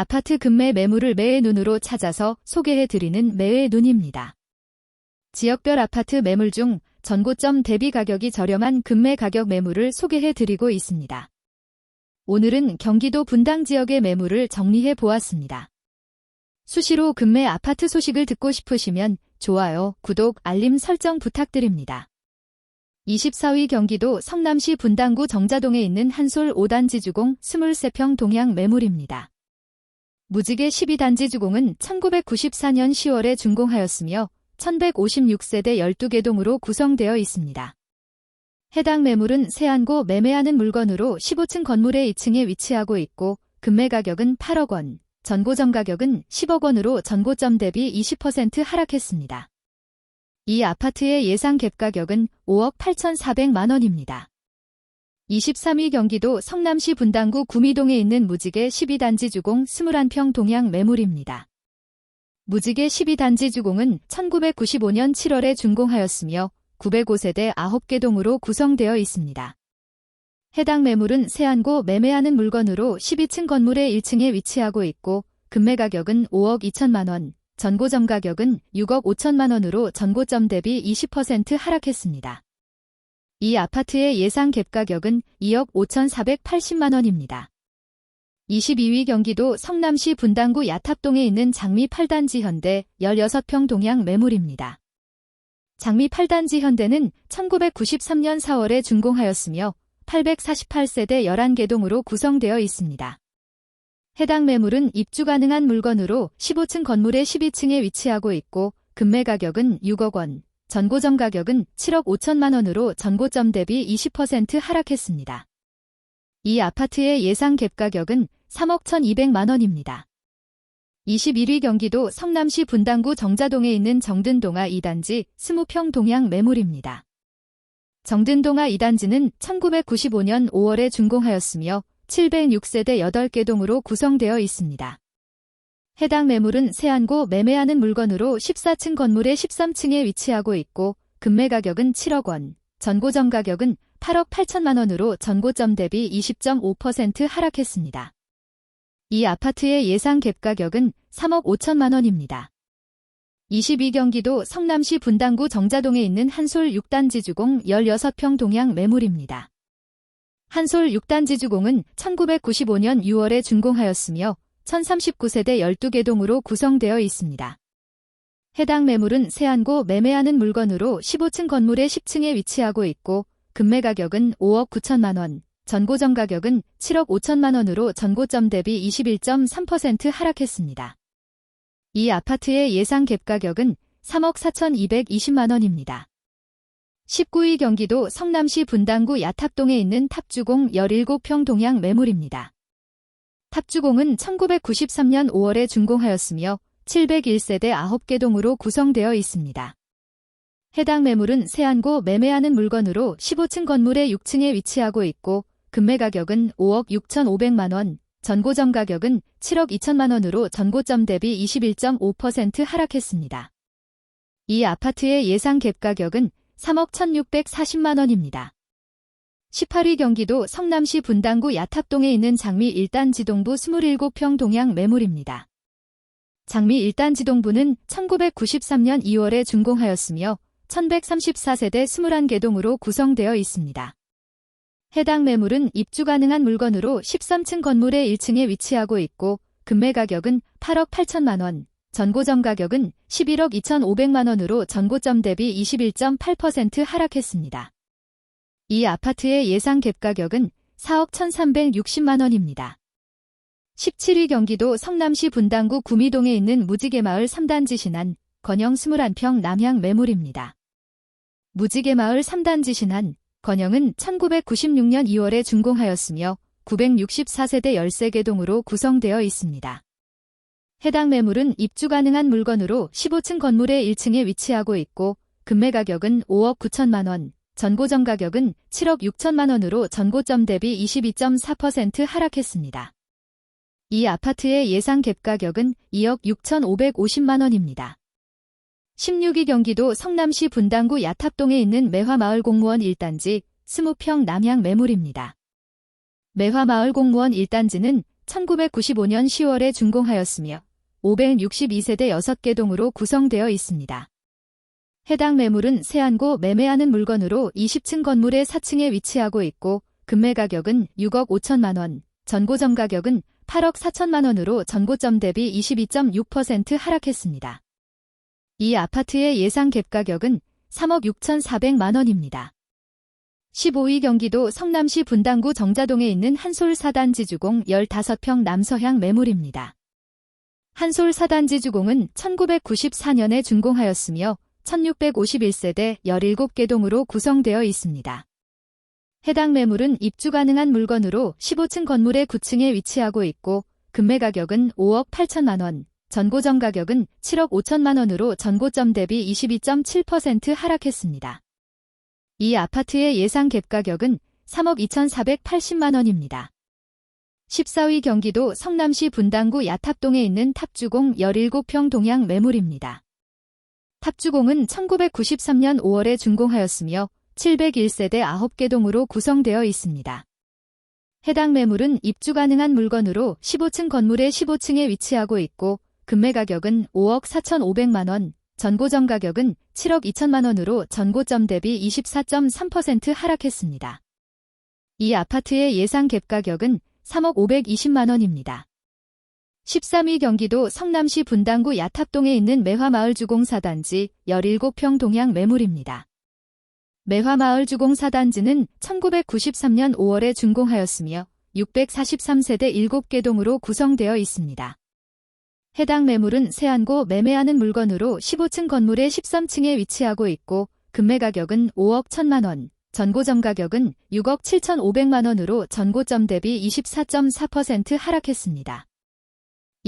아파트 급매 매물을 매의 눈으로 찾아서 소개해드리는 매의 눈입니다. 지역별 아파트 매물 중 전고점 대비 가격이 저렴한 급매 가격 매물을 소개해드리고 있습니다. 오늘은 경기도 분당 지역의 매물을 정리해 보았습니다. 수시로 급매 아파트 소식을 듣고 싶으시면 좋아요, 구독, 알림 설정 부탁드립니다. 24위 경기도 성남시 분당구 정자동에 있는 한솔 5단지 주공 23평 동양 매물입니다. 무지개 12단지 주공은 1994년 10월에 준공하였으며 1156세대 12개 동으로 구성되어 있습니다. 해당 매물은 세안고 매매하는 물건으로 15층 건물의 2층에 위치하고 있고 금매 가격은 8억 원, 전고점 가격은 10억 원으로 전고점 대비 20% 하락했습니다. 이 아파트의 예상 갭 가격은 5억 8,400만 원입니다. 23위 경기도 성남시 분당구 구미동에 있는 무지개 12단지 주공 21평 동양 매물입니다. 무지개 12단지 주공은 1995년 7월에 준공하였으며 905세대 9개 동으로 구성되어 있습니다. 해당 매물은 세안고 매매하는 물건으로 12층 건물의 1층에 위치하고 있고 금매 가격은 5억 2천만 원, 전고점 가격은 6억 5천만 원으로 전고점 대비 20% 하락했습니다. 이 아파트의 예상 갭 가격은 2억 5,480만 원입니다. 22위 경기도 성남시 분당구 야탑동에 있는 장미 8단지 현대 16평 동양 매물입니다. 장미 8단지 현대는 1993년 4월에 준공하였으며 848세대 11개 동으로 구성되어 있습니다. 해당 매물은 입주 가능한 물건으로 15층 건물의 12층에 위치하고 있고 금매 가격은 6억 원, 전고점 가격은 7억 5천만 원으로 전고점 대비 20% 하락했습니다. 이 아파트의 예상 갭 가격은 3억 1,200만 원입니다. 21위 경기도 성남시 분당구 정자동에 있는 정든동아 2단지 20평 동양 매물입니다. 정든동아 2단지는 1995년 5월에 준공하였으며 706세대 8개 동으로 구성되어 있습니다. 해당 매물은 세안고 매매하는 물건으로 14층 건물의 13층에 위치하고 있고 금매 가격은 7억 원, 전고점 가격은 8억 8천만 원으로 전고점 대비 20.5% 하락했습니다. 이 아파트의 예상 갭 가격은 3억 5천만 원입니다. 22경기도 성남시 분당구 정자동에 있는 한솔 6단지 주공 16평 동양 매물입니다. 한솔 6단지 주공은 1995년 6월에 준공하였으며 1039세대 12개 동으로 구성되어 있습니다. 해당 매물은 세안고 매매하는 물건으로 15층 건물의 10층에 위치하고 있고 금매 가격은 5억 9천만 원, 전고점 가격은 7억 5천만 원으로 전고점 대비 21.3% 하락했습니다. 이 아파트의 예상 갭 가격은 3억 4,220만 원입니다. 19위 경기도 성남시 분당구 야탑동에 있는 탑주공 17평 동양 매물입니다. 탑주공은 1993년 5월에 준공하였으며 701세대 9개 동으로 구성되어 있습니다. 해당 매물은 세안고 매매하는 물건으로 15층 건물의 6층에 위치하고 있고 금매 가격은 5억 6,500만 원, 전고점 가격은 7억 2천만 원으로 전고점 대비 21.5% 하락했습니다. 이 아파트의 예상 갭 가격은 3억 1,640만 원입니다. 18위 경기도 성남시 분당구 야탑동에 있는 장미 1단 지동부 27평 동양 매물입니다. 장미 1단 지동부는 1993년 2월에 준공하였으며 1134세대 21개 동으로 구성되어 있습니다. 해당 매물은 입주 가능한 물건으로 13층 건물의 1층에 위치하고 있고 금매 가격은 8억 8천만 원, 전고점 가격은 11억 2,500만 원으로 전고점 대비 21.8% 하락했습니다. 이 아파트의 예상 갭 가격은 4억 1,360만 원입니다. 17위 경기도 성남시 분당구 구미동에 있는 무지개마을 3단지 신안 건영 21평 남향 매물입니다. 무지개마을 3단지 신안 건영은 1996년 2월에 준공하였으며 964세대 13개 동으로 구성되어 있습니다. 해당 매물은 입주 가능한 물건으로 15층 건물의 1층에 위치하고 있고 금매 가격은 5억 9천만 원, 전고점 가격은 7억 6천만 원으로 전고점 대비 22.4% 하락했습니다. 이 아파트의 예상 갭 가격은 2억 6,550만 원입니다. 16위 경기도 성남시 분당구 야탑동에 있는 매화마을 공무원 1단지 20평 남향 매물입니다. 매화마을 공무원 1단지는 1995년 10월에 준공하였으며 562세대 6개 동으로 구성되어 있습니다. 해당 매물은 세안고 매매하는 물건으로 20층 건물의 4층에 위치하고 있고 금매 가격은 6억 5천만 원, 전고점 가격은 8억 4천만 원으로 전고점 대비 22.6% 하락했습니다. 이 아파트의 예상 갭 가격은 3억 6천4백만 원입니다. 15위 경기도 성남시 분당구 정자동에 있는 한솔 사단지 주공 15평 남서향 매물입니다. 한솔 사단지 주공은 1994년에 준공하였으며 1651세대 17개 동으로 구성되어 있습니다. 해당 매물은 입주 가능한 물건으로 15층 건물의 9층에 위치하고 있고 금매 가격은 5억 8천만 원, 전고점 가격은 7억 5천만 원으로 전고점 대비 22.7% 하락했습니다. 이 아파트의 예상 갭 가격은 3억 2,480만 원입니다. 14위 경기도 성남시 분당구 야탑동에 있는 탑주공 17평 동양 매물입니다. 탑주공은 1993년 5월에 준공하였으며 701세대 9개 동으로 구성되어 있습니다. 해당 매물은 입주 가능한 물건으로 15층 건물의 15층에 위치하고 있고 금매 가격은 5억 4,500만 원, 전고점 가격은 7억 2천만 원으로 전고점 대비 24.3% 하락했습니다. 이 아파트의 예상 갭 가격은 3억 520만 원입니다. 13위 경기도 성남시 분당구 야탑동에 있는 매화마을 주공사단지 17평 동양 매물입니다. 매화마을 주공사단지는 1993년 5월에 준공하였으며 643세대 7개 동으로 구성되어 있습니다. 해당 매물은 세안고 매매하는 물건으로 15층 건물의 13층에 위치하고 있고 금매 가격은 5억 1천만 원, 전고점 가격은 6억 7천 5백만 원으로 전고점 대비 24.4% 하락했습니다.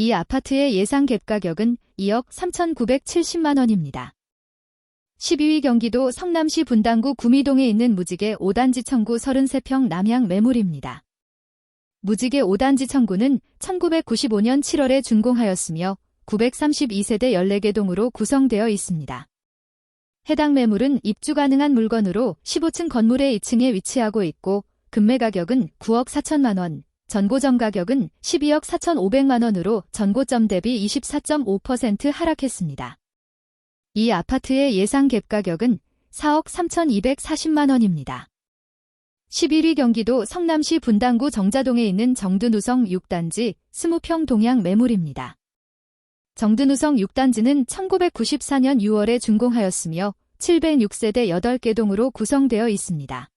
이 아파트의 예상 갭 가격은 2억 3,970만 원입니다. 12위 경기도 성남시 분당구 구미동에 있는 무지개 5단지 청구 33평 남향 매물입니다. 무지개 5단지 청구는 1995년 7월에 준공하였으며 932세대 14개 동으로 구성되어 있습니다. 해당 매물은 입주 가능한 물건으로 15층 건물의 2층에 위치하고 있고 금매 가격은 9억 4천만 원, 전고점 가격은 12억 4천5백만 원으로 전고점 대비 24.5% 하락했습니다. 이 아파트의 예상 갭 가격은 4억 3,240만 원입니다. 11위 경기도 성남시 분당구 정자동에 있는 정든우성 6단지 20평 동양 매물입니다. 정든우성 6단지는 1994년 6월에 준공하였으며 706세대 8개 동으로 구성되어 있습니다.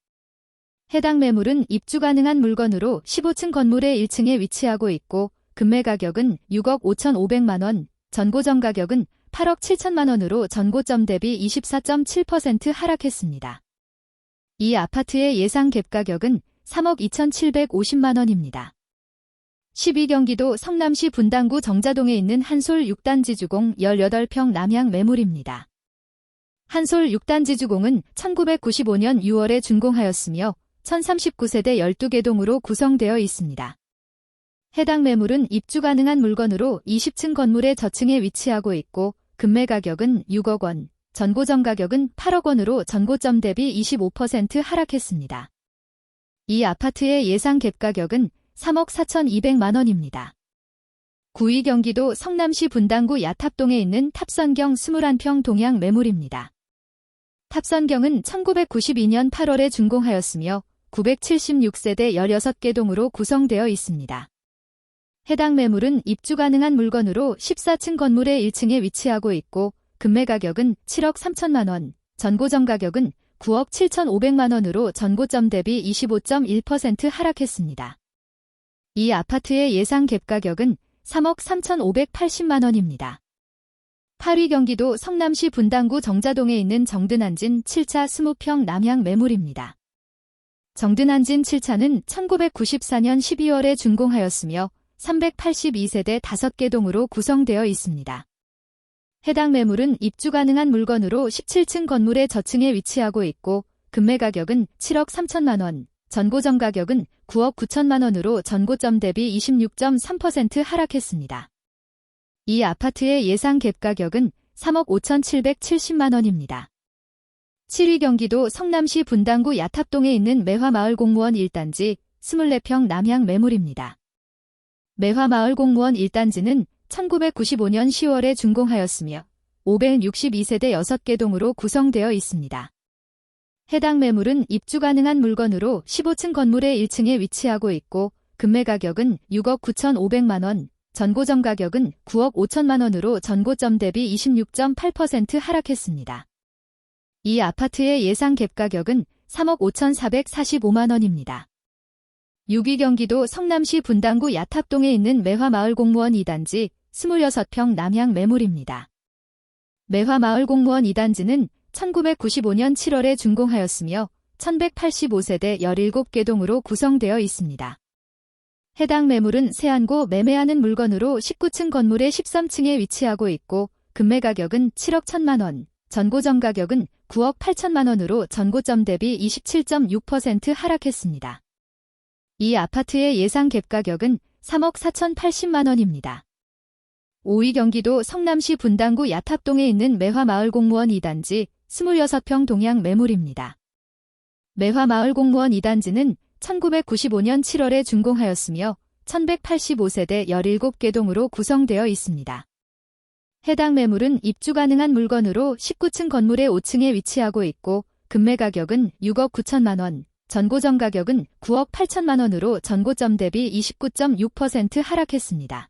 해당 매물은 입주 가능한 물건으로 15층 건물의 1층에 위치하고 있고 금매 가격은 6억 5,500만 원, 전고점 가격은 8억 7천만 원으로 전고점 대비 24.7% 하락했습니다. 이 아파트의 예상 갭 가격은 3억 2,750만 원입니다. 12경기도 성남시 분당구 정자동에 있는 한솔 6단지 주공 18평 남향 매물입니다. 한솔 6단지 주공은 1995년 6월에 준공하였으며 1039세대 12개 동으로 구성되어 있습니다. 해당 매물은 입주 가능한 물건으로 20층 건물의 저층에 위치하고 있고 금매 가격은 6억 원, 전고점 가격은 8억 원으로 전고점 대비 25% 하락했습니다. 이 아파트의 예상 갭 가격은 3억 4,200만 원입니다. 9위 경기도 성남시 분당구 야탑동에 있는 탑선경 21평 동양 매물입니다. 탑선경은 1992년 8월에 준공하였으며 976세대 16개 동으로 구성되어 있습니다. 해당 매물은 입주 가능한 물건으로 14층 건물의 1층에 위치하고 있고 금매 가격은 7억 3천만 원, 전고점 가격은 9억 7천5백만 원으로 전고점 대비 25.1% 하락했습니다. 이 아파트의 예상 갭 가격은 3억 3천5백팔십만 원입니다. 8위 경기도 성남시 분당구 정자동에 있는 정든한진 7차 20평 남향 매물입니다. 정든한진 7차는 1994년 12월에 준공하였으며 382세대 5개 동으로 구성되어 있습니다. 해당 매물은 입주 가능한 물건으로 17층 건물의 저층에 위치하고 있고 금매 가격은 7억 3천만 원, 전고점 가격은 9억 9천만 원으로 전고점 대비 26.3% 하락했습니다. 이 아파트의 예상 갭 가격은 3억 5,770만 원입니다. 7위 경기도 성남시 분당구 야탑동에 있는 매화마을 공무원 1단지 24평 남향 매물입니다. 매화마을 공무원 1단지는 1995년 10월에 준공하였으며 562세대 6개 동으로 구성되어 있습니다. 해당 매물은 입주 가능한 물건으로 15층 건물의 1층에 위치하고 있고 금매 가격은 6억 9,500만 원, 전고점 가격은 9억 5천만 원으로 전고점 대비 26.8% 하락했습니다. 이 아파트의 예상 갭 가격은 3억 5,445만 원입니다. 6위 경기도 성남시 분당구 야탑동에 있는 매화마을 공무원 2단지 26평 남향 매물입니다. 매화마을 공무원 2단지는 1995년 7월에 준공하였으며 1185세대 17개 동으로 구성되어 있습니다. 해당 매물은 세안고 매매하는 물건으로 19층 건물의 13층에 위치하고 있고 금매 가격은 7억 1천만 원, 전고점 가격은 9억 8천만 원으로 전고점 대비 27.6% 하락했습니다. 이 아파트의 예상 갭 가격은 3억 4천80만 원입니다. 5위 경기도 성남시 분당구 야탑동에 있는 매화마을 공무원 2단지 26평 동양 매물입니다. 매화마을 공무원 2단지는 1995년 7월에 준공하였으며 1185세대 17개 동으로 구성되어 있습니다. 해당 매물은 입주 가능한 물건으로 19층 건물의 5층에 위치하고 있고 금매 가격은 6억 9천만 원, 전고점 가격은 9억 8천만 원으로 전고점 대비 29.6% 하락했습니다.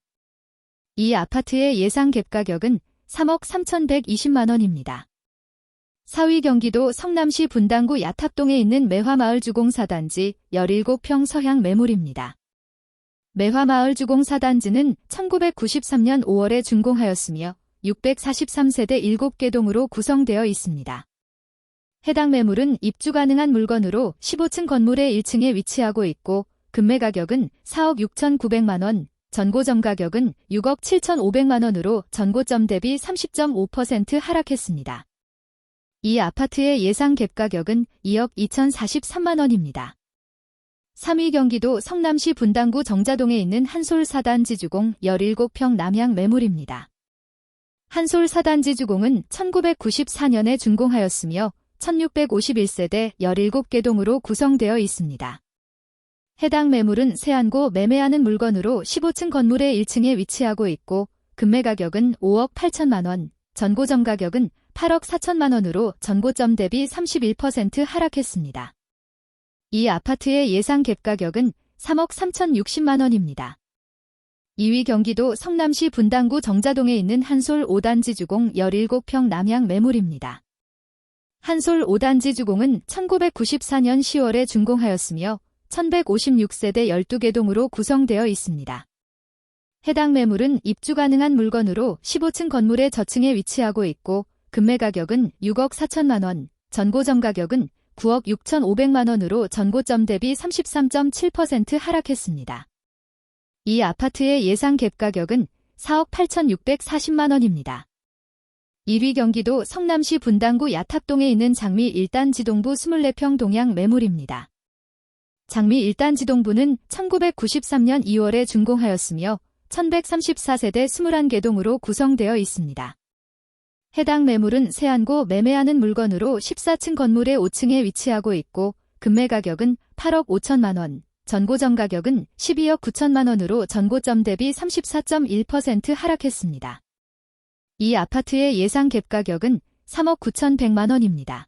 이 아파트의 예상 갭 가격은 3억 3,120만 원입니다. 4위 경기도 성남시 분당구 야탑동에 있는 매화마을 주공 4단지 17평 서향 매물입니다. 매화마을 주공 4단지는 1993년 5월에 준공하였으며 643세대 7개 동으로 구성되어 있습니다. 해당 매물은 입주 가능한 물건으로 15층 건물의 1층에 위치하고 있고 금매 가격은 4억 6,900만 원, 전고점 가격은 6억 7,500만 원으로 전고점 대비 30.5% 하락했습니다. 이 아파트의 예상 갭 가격은 2억 2,043만 원입니다. 3위 경기도 성남시 분당구 정자동에 있는 한솔 사단지 주공 17평 남향 매물입니다. 한솔 사단지 주공은 1994년에 준공하였으며 1651세대 17개 동으로 구성되어 있습니다. 해당 매물은 세안고 매매하는 물건으로 15층 건물의 1층에 위치하고 있고 금매 가격은 5억 8천만 원, 전고점 가격은 8억 4천만 원으로 전고점 대비 31% 하락했습니다. 이 아파트의 예상 갭 가격은 3억 3천 60만 원입니다. 2위 경기도 성남시 분당구 정자동에 있는 한솔 5단지 주공 17평 남향 매물입니다. 한솔 5단지 주공은 1994년 10월에 준공하였으며 1156세대 12개 동으로 구성되어 있습니다. 해당 매물은 입주 가능한 물건으로 15층 건물의 저층에 위치하고 있고 금매 가격은 6억 4천만 원, 전고점 가격은 9억 6천 5백만 원으로 전고점 대비 33.7% 하락했습니다. 이 아파트의 예상 갭 가격은 4억 8천6백사십만 원입니다. 1위 경기도 성남시 분당구 야탑동에 있는 장미 1단 지동부 24평 동양 매물입니다. 장미 1단 지동부는 1993년 2월에 준공하였으며 1134세대 21개 동으로 구성되어 있습니다. 해당 매물은 세안고 매매하는 물건으로 14층 건물의 5층에 위치하고 있고 금매 가격은 8억 5천만 원, 전고점 가격은 12억 9천만 원으로 전고점 대비 34.1% 하락했습니다. 이 아파트의 예상 갭 가격은 3억 9천 100만 원입니다.